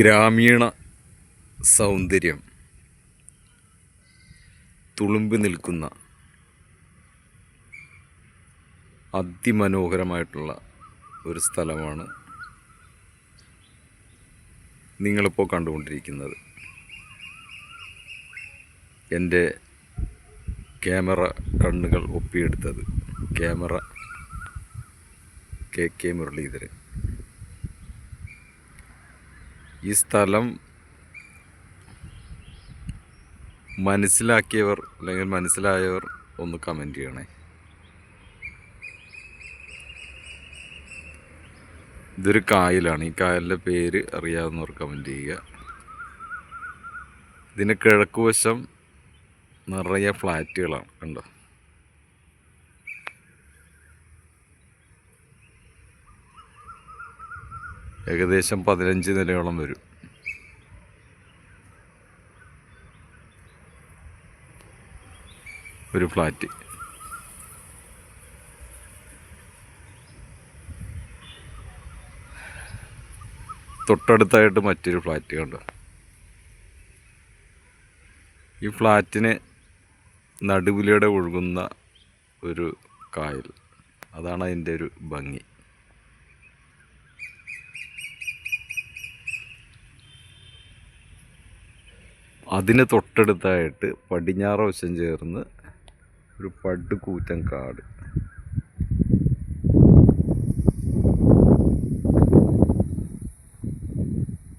ഗ്രാമീണ സൗന്ദര്യം. തുളുമ്പി നിൽക്കുന്ന അതിമനോഹരമായിട്ടുള്ള ഒരു സ്ഥലമാണ് നിങ്ങളിപ്പോൾ കണ്ടുകൊണ്ടിരിക്കുന്നത്. എന്റെ ക്യാമറ കണ്ണുകൾ ഒപ്പിയെടുത്തത് ക്യാമറ കെ കെ മുരളീധരൻ. ഈ സ്ഥലം മനസ്സിലാക്കിയവർ അല്ലെങ്കിൽ മനസ്സിലായവർ ഒന്ന് കമന്റ് ചെയ്യണേ. ഇതൊരു കായലാണ്. ഈ കായലിന്റെ പേര് അറിയാവുന്നവർ കമന്റ് ചെയ്യുക. ഇതിന് കിഴക്കുവശം നിറയെ ഫ്ലാറ്റുകളാണ് കണ്ടോ? ഏകദേശം പതിനഞ്ച് നിലയോളം വരും. ഒരു ഫ്ലാറ്റ്. തൊട്ടടുത്തായിട്ട് മറ്റൊരു ഫ്ലാറ്റ് കണ്ടു. ഈ ഫ്ലാറ്റിന് നടുവിലൂടെ ഒഴുകുന്ന ഒരു കായൽ. അതാണ് അതിന്റെ ഒരു ഭംഗി. അതിന് തൊട്ടടുത്തായിട്ട് പടിഞ്ഞാറ് വശം ചേർന്ന് ഒരു പടുകൂറ്റൻ കാട്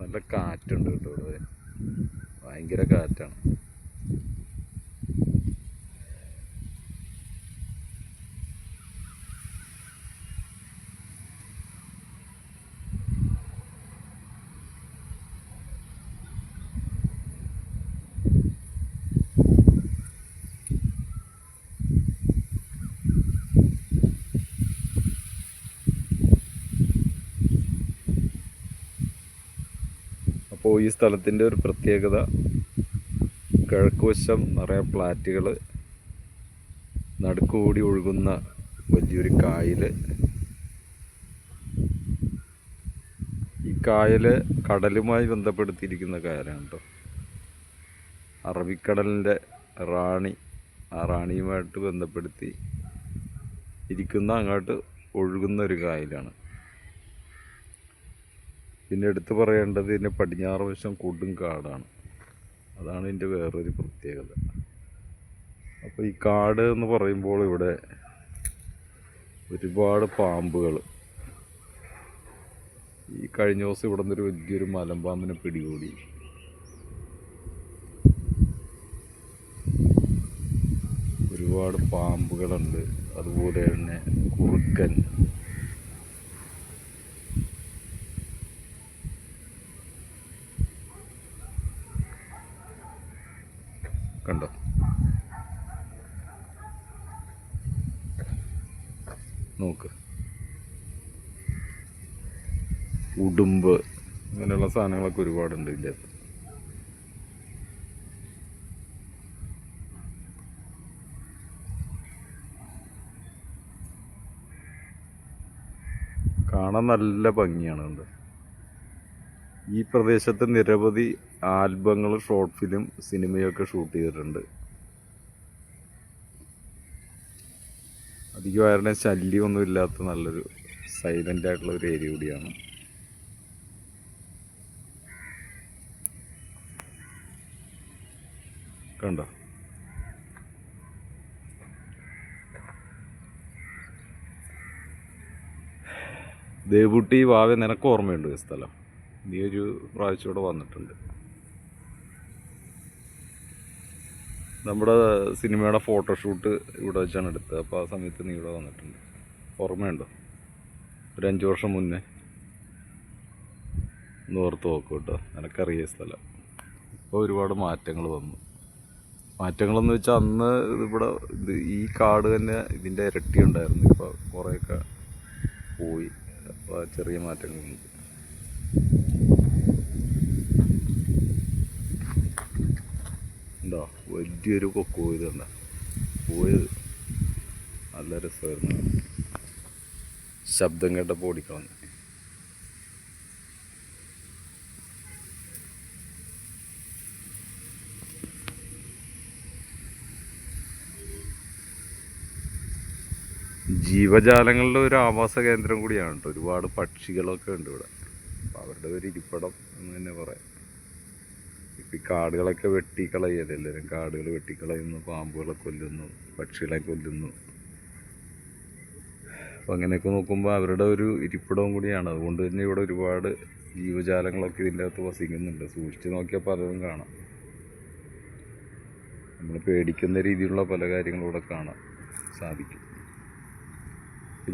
നല്ല കാറ്റുണ്ട് കേട്ടോ ഇവിടെ ഭയങ്കര കാറ്റാണ് അപ്പോൾ ഈ സ്ഥലത്തിന്റെ ഒരു പ്രത്യേകത കിഴക്കുവശം നിറയെ ഫ്ലാറ്റുകൾ നടുക്കുകൂടി ഒഴുകുന്ന വലിയൊരു കായൽ ഈ കായൽ കടലുമായി ബന്ധപ്പെടുത്തിയിരിക്കുന്ന കായലാണ് കേട്ടോ അറബിക്കടലിന്റെ റാണി ആ റാണിയുമായിട്ട് ബന്ധപ്പെടുത്തി ഇരിക്കുന്ന അങ്ങോട്ട് ഒഴുകുന്ന ഒരു കായലാണ്. പിന്നെ എടുത്തു പറയേണ്ടത് ഇതിന്റെ പടിഞ്ഞാറ് വശം കൊടും കാടാണ്. അതാണ് ഇതിന്റെ വേറൊരു പ്രത്യേകത. അപ്പോൾ ഈ കാട് എന്ന് പറയുമ്പോൾ ഇവിടെ ഒരുപാട് പാമ്പുകൾ ഈ കഴിഞ്ഞ ദിവസം ഇവിടെ നിന്നൊരു വലിയൊരു മലമ്പാമ്പിനെ പിടികൂടി. ഒരുപാട് പാമ്പുകളുണ്ട്. അതുപോലെ തന്നെ കുറുക്കൻ. കണ്ടോ? നോക്ക്. ഉടുമ്പ് അങ്ങനെയുള്ള സാധനങ്ങളൊക്കെ ഒരുപാടുണ്ട് ഇതിന്റെ അകത്ത്. കാണാൻ നല്ല ഭംഗിയാണ് കണ്ടോ? ഈ പ്രദേശത്ത് നിരവധി ആൽബങ്ങൾ ഷോർട്ട് ഫിലിം സിനിമയൊക്കെ ഷൂട്ട് ചെയ്തിട്ടുണ്ട്. അധികം ആരുടെ ശല്യമൊന്നും ഇല്ലാത്ത നല്ലൊരു സൈലന്റ് ആയിട്ടുള്ള ഒരു ഏരിയ കൂടിയാണ്. കണ്ടോ? ദേവുട്ടി വാവ നിനക്ക് ഓർമ്മയുണ്ട് ഈ സ്ഥലം? നീ ഒരു പ്രാവശ്യം ഇവിടെ വന്നിട്ടുണ്ട്. നമ്മുടെ സിനിമയുടെ ഫോട്ടോഷൂട്ട് ഇവിടെ വെച്ചാണ് എടുത്തത്. അപ്പോൾ ആ സമയത്ത് നീ ഇവിടെ വന്നിട്ടുണ്ട്. ഓർമ്മയുണ്ടോ? ഒരു അഞ്ച് വർഷം മുന്നേ. ഓർത്ത് നോക്കൂ കേട്ടോ. നിനക്കറിയ സ്ഥലം. ഇപ്പോൾ ഒരുപാട് മാറ്റങ്ങൾ വന്നു. മാറ്റങ്ങളെന്ന് വെച്ചാൽ അന്ന് ഇവിടെ ഈ കാട് തന്നെ ഇതിന്റെ ഇരട്ടി ഉണ്ടായിരുന്നു. ഇപ്പോൾ കുറേയൊക്കെ പോയി. അപ്പോൾ ചെറിയ മാറ്റങ്ങളുണ്ട് പറ്റിയൊരു കൊക്കു ഇത് കണ്ട പോയത് നല്ല രസമായിരുന്നു. ശബ്ദം കേട്ടപ്പോൾ ഓടിക്കളഞ്ഞു. ജീവജാലങ്ങളുടെ ഒരു ആവാസ കേന്ദ്രം കൂടിയാണ് കേട്ടോ ഒരുപാട് പക്ഷികളൊക്കെ ഉണ്ട് ഇവിടെ. അപ്പോൾ അവരുടെ ഒരു ഇരിപ്പിടം എന്ന് തന്നെ പറയാം. ഈ കാടുകളൊക്കെ വെട്ടിക്കളയത് എല്ലാവരും കാടുകൾ വെട്ടിക്കളയുന്നു പാമ്പുകളെ കൊല്ലുന്നു പക്ഷികളെ കൊല്ലുന്നു. അപ്പം അങ്ങനെയൊക്കെ നോക്കുമ്പോൾ അവരുടെ ഒരു ഇരിപ്പിടവും കൂടിയാണ്. അതുകൊണ്ട് തന്നെ ഇവിടെ ഒരുപാട് ജീവജാലങ്ങളൊക്കെ ഇതിന്റെ അകത്ത് വസിക്കുന്നുണ്ട്. സൂക്ഷിച്ച് നോക്കിയാൽ പലതും കാണാം. നമ്മൾ പേടിക്കുന്ന രീതിയിലുള്ള പല കാര്യങ്ങളും ഇവിടെ കാണാൻ സാധിക്കും.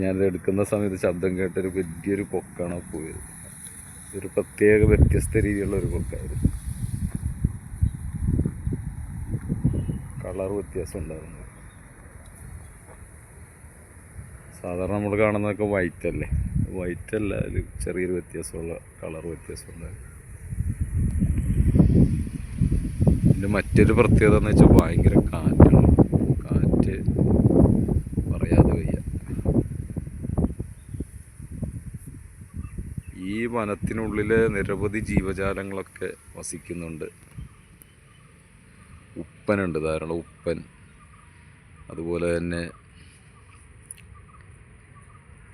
ഞാനിത് എടുക്കുന്ന സമയത്ത് ശബ്ദം കേട്ടൊരു വലിയൊരു പൊക്കാണ് പോയത് ഒരു പ്രത്യേക വ്യത്യസ്ത രീതിയിലുള്ള ഒരു പൊക്കായിരുന്നു. കളർ വ്യത്യാസം ഉണ്ടായിരുന്നു സാധാരണ നമ്മൾ കാണുന്നതൊക്കെ വൈറ്റ് അല്ലേ? വൈറ്റ് അല്ല അതിൽ ചെറിയൊരു വ്യത്യാസമുള്ള കളർ വ്യത്യാസം ഉണ്ടായിരുന്നു ഇതിന്റെ മറ്റൊരു പ്രത്യേകത എന്ന് വെച്ചാൽ ഭയങ്കര കാറ്റാണ് കാറ്റ് പറയാതെ വയ്യ. ഈ വനത്തിനുള്ളിൽ നിരവധി ജീവജാലങ്ങളൊക്കെ വസിക്കുന്നുണ്ട്. ഉപ്പനുണ്ട് ധാരാളം ഉപ്പൻ. അതുപോലെ തന്നെ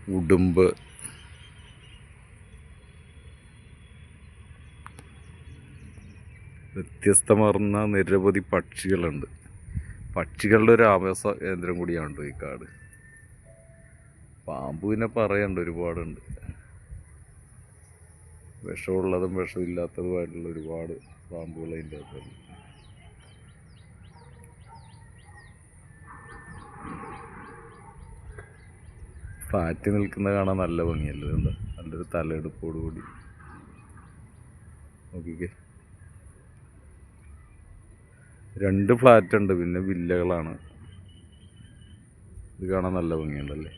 ഉടുമ്പ്. വ്യത്യസ്തമാർന്ന നിരവധി പക്ഷികളുണ്ട്. പക്ഷികളുടെ ഒരു ആവാസ കേന്ദ്രം കൂടിയാണ് ഈ കാട്. പാമ്പുവിനെ പറയണ്ട ഒരുപാടുണ്ട്. വിഷമുള്ളതും വിഷമില്ലാത്തതുമായിട്ടുള്ള ഒരുപാട് പാമ്പുകൾ അതിന്റെ അകത്തുണ്ട്. ഫ്ലാറ്റ് നിൽക്കുന്നത് കാണാൻ നല്ല ഭംഗിയല്ലേ? എന്താ നല്ലൊരു തലയെടുപ്പോടുകൂടി. നോക്കിക്കേ. രണ്ട് ഫ്ലാറ്റ് ഉണ്ട് പിന്നെ വില്ലകളാണ്. ഇത് കാണാൻ നല്ല ഭംഗിയുണ്ടല്ലേ?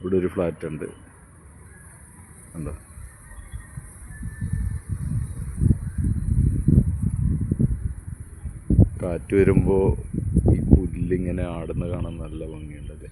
ഇവിടെ ഒരു ഫ്ലാറ്റ് ഉണ്ട്. ഉണ്ടോ കാറ്റ് വരുമ്പോൾ ഈ പുല്ലിങ്ങനെ ആടുന്ന കാണാൻ നല്ല ഭംഗിയുണ്ടല്ലേ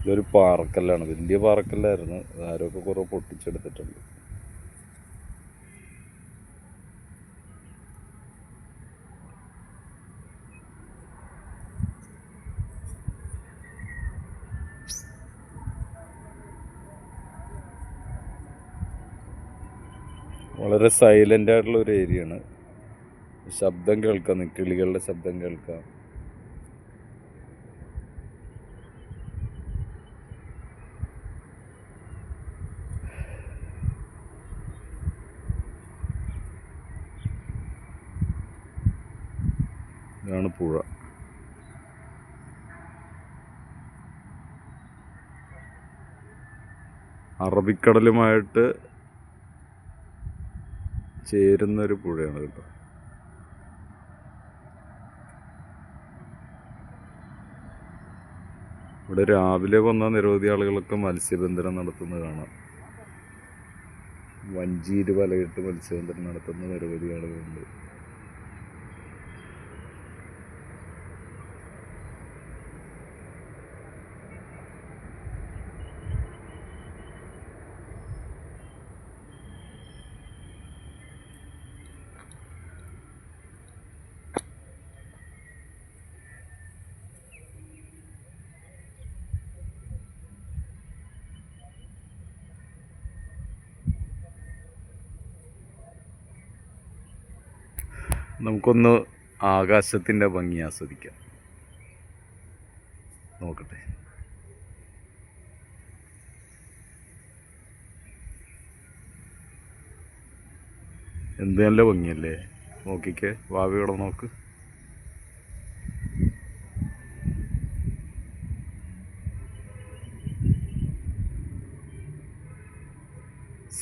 ഇതൊരു പാറക്കല്ലാണ്. വലിയ പാറക്കല്ലായിരുന്നു. ആരൊക്കെ കുറേ പൊട്ടിച്ചെടുത്തിട്ടുണ്ട്. വളരെ സൈലന്റ് ആയിട്ടുള്ള ഒരു ഏരിയയാണ് ശബ്ദം കേൾക്കാം കിളികളുടെ ശബ്ദം കേൾക്കാം. ഇതാണ് പുഴ. അറബിക്കടലുമായിട്ട് ചേരുന്ന ഒരു പുഴയാണ് കേട്ടോ. ഇവിടെ രാവിലെ വന്ന നിരവധി ആളുകളൊക്കെ മത്സ്യബന്ധനം നടത്തുന്നത് കാണാം. വഞ്ചിയിൽ വലയിട്ട് മത്സ്യബന്ധനം നടത്തുന്ന നിരവധി ആളുകളുണ്ട്. നമുക്കൊന്ന് ആകാശത്തിന്റെ ഭംഗി ആസ്വദിക്കാം. നോക്കട്ടെ. എന്ത് നല്ല ഭംഗിയല്ലേ? നോക്കിക്കേ വാവിയോടെ നോക്ക്.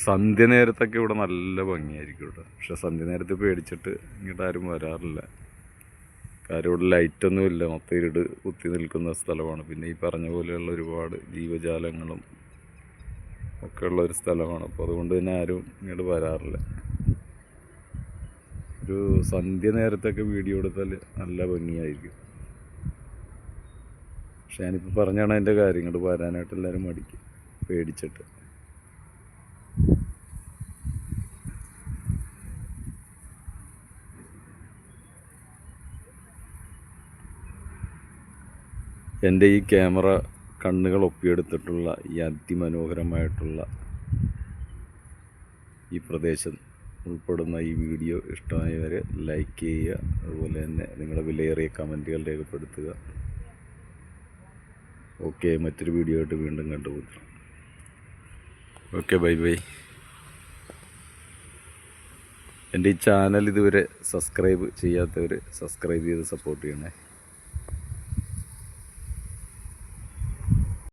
സന്ധ്യ നേരത്തൊക്കെ ഇവിടെ നല്ല ഭംഗിയായിരിക്കും ഇവിടെ. പക്ഷെ സന്ധ്യ നേരത്ത് പേടിച്ചിട്ട് ഇങ്ങോട്ട് ആരും വരാറില്ല. കാര്യം ഇവിടെ ലൈറ്റൊന്നും ഇല്ല മൊത്തം ഇരുട് കുത്തി നിൽക്കുന്ന സ്ഥലമാണ്. പിന്നെ ഈ പറഞ്ഞ പോലെയുള്ള ഒരുപാട് ജീവജാലങ്ങളും ഒക്കെ ഉള്ള ഒരു സ്ഥലമാണ്. അപ്പോൾ അതുകൊണ്ട് തന്നെ ആരും ഇങ്ങോട്ട് വരാറില്ല. ഒരു സന്ധ്യ നേരത്തൊക്കെ വീഡിയോ എടുത്താൽ നല്ല ഭംഗിയായിരിക്കും. പക്ഷെ ഞാനിപ്പോൾ പറഞ്ഞാണ് അതിന്റെ കാര്യങ്ങൾ വരാനായിട്ട് എല്ലാവരും മടിക്കും. പേടിച്ചിട്ട്. എന്റെ ഈ ക്യാമറ കണ്ണുകൾ ഒപ്പിയെടുത്തിട്ടുള്ള ഈ അതിമനോഹരമായിട്ടുള്ള ഈ പ്രദേശം ഉൾപ്പെടുന്ന ഈ വീഡിയോ ഇഷ്ടമായവരെ ലൈക്ക് ചെയ്യുക. അതുപോലെ തന്നെ നിങ്ങളുടെ വിലയേറിയ കമന്റുകൾ രേഖപ്പെടുത്തുക. ഓക്കെ മറ്റൊരു വീഡിയോ ആയിട്ട് വീണ്ടും കണ്ടുപോകും ഓക്കെ ബൈ ബൈ എന്റെ ഈ ചാനൽ ഇതുവരെ സബ്സ്ക്രൈബ് ചെയ്യാത്തവർ സബ്സ്ക്രൈബ് ചെയ്ത് സപ്പോർട്ട് ചെയ്യണേ.